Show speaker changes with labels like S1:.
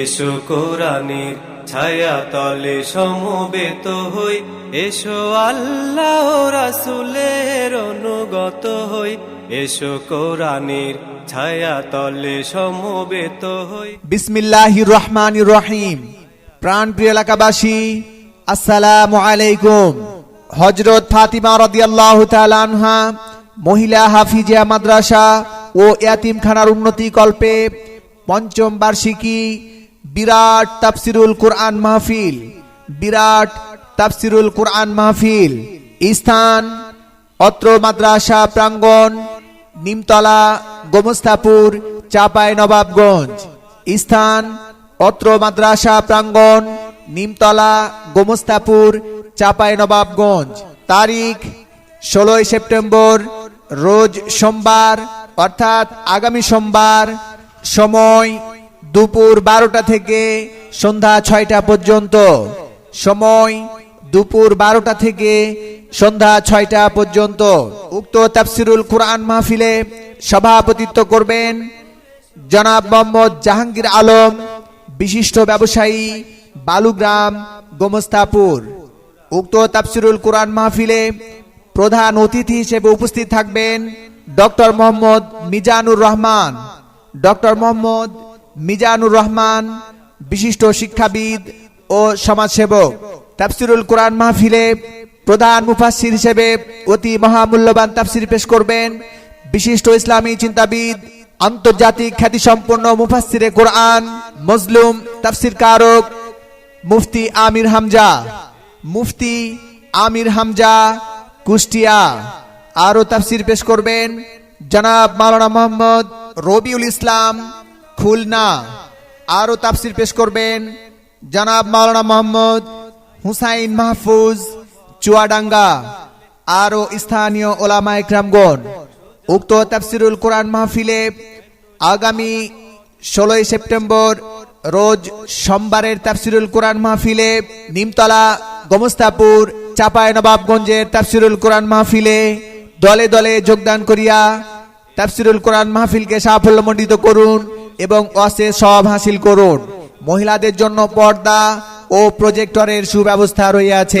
S1: এসো কোরআনের ছায়া তলে সমবেত হই, এসো আল্লাহ রাসুলের অনুগত হই, এসো কোরআনের ছায়া তলে সমবেত হই।
S2: বিসমিল্লাহির রহমান রহিম। প্রাণপ্রিয় এলাকাবাসী, আসসালামু আলাইকুম। হজরত ফাতিমা রাদিয়াল্লাহু তাআলা আনহা, মহিলা হাফিজিয়া মাদ্রাসা ও ইয়াতিমখানার উন্নতি কল্পে পঞ্চম বার্ষিকী বিরাট তাফসিরুল কোরআন মাহফিল, বিরাট তাফসিরুল কোরআন মাহফিল, স্থান, অত্র মাদ্রাসা প্রাঙ্গণ, নিমতলা, গোমস্তাপুর, চাপাই নবাবগঞ্জ, স্থান, অত্র মাদ্রাসা প্রাঙ্গণ, নিমতলা, গোমস্তাপুর, চাপাই নবাবগঞ্জ। তারিখ, ষোলোই সেপ্টেম্বর, রোজ সোমবার, অর্থাৎ আগামী সোমবার, সময় দুপুর বারোটা থেকে সন্ধ্যা ছয়টা পর্যন্ত। সময় দুপুর বারোটা থেকে সন্ধ্যা ছয়টা পর্যন্ত। উক্ত তাফসিরুল কোরআন মাহফিলে সভাপতিত্ব করবেন জনাব মোহাম্মদ জাহাঙ্গীর আলম, বিশিষ্ট ব্যবসায়ী বালুগ্রাম, গোমস্তাপুর। উক্ত তাফসিরুল কোরআন মাহফিলে প্রধান অতিথি হিসেবে উপস্থিত থাকবেন ডক্টর মোহাম্মদ মিজানুর রহমান, ডক্টর মোহাম্মদ মিজানুর রহমান, বিশিষ্ট শিক্ষাবিদ ও সমাজসেবক। তাফসিরুল কোরআন মাহফিলে প্রধান মুফাসসির হিসেবে অতি মহামূল্যবান তাফসির পেশ করবেন বিশিষ্ট ইসলামী চিন্তাবিদ, আন্তর্জাতিক খ্যাতিসম্পন্ন মুফাসসিরে কোরআন, মজলুম তাফসির কারক মুফতি আমির হামজা। মুফতি আমির হামজা, কুষ্টিয়া। আরও তাফসির পেশ করবেন জনাব মাওলানা মোহাম্মদ রবিউল ইসলাম খুলনা। আরও তাফসির পেশ করবেন জনাব মাওলানা মোহাম্মদ হুসাইন মাহফুজ, চুয়াডাঙ্গা। আরও স্থানীয় ওলামা ইকরামগণ। উক্ত তাফসিরুল কোরআন মাহফিলে আগামী ষোলোই সেপ্টেম্বর রোজ সোমবারের তাফসিরুল কোরআন মাহফিলে নিমতলা, গোমস্তাপুর চাপায় নবাবগঞ্জের তাফসিরুল কোরআন মাহফিলে দলে দলে যোগদান করিয়া তাফসিরুল কোরআন মাহফিলকে সাফল্যমণ্ডিত করুন। এবং অসে সব হাসিল করুন। মহিলাদের জন্য পর্দা ও প্রজেক্টরের সুব্যবস্থা রইয়াছে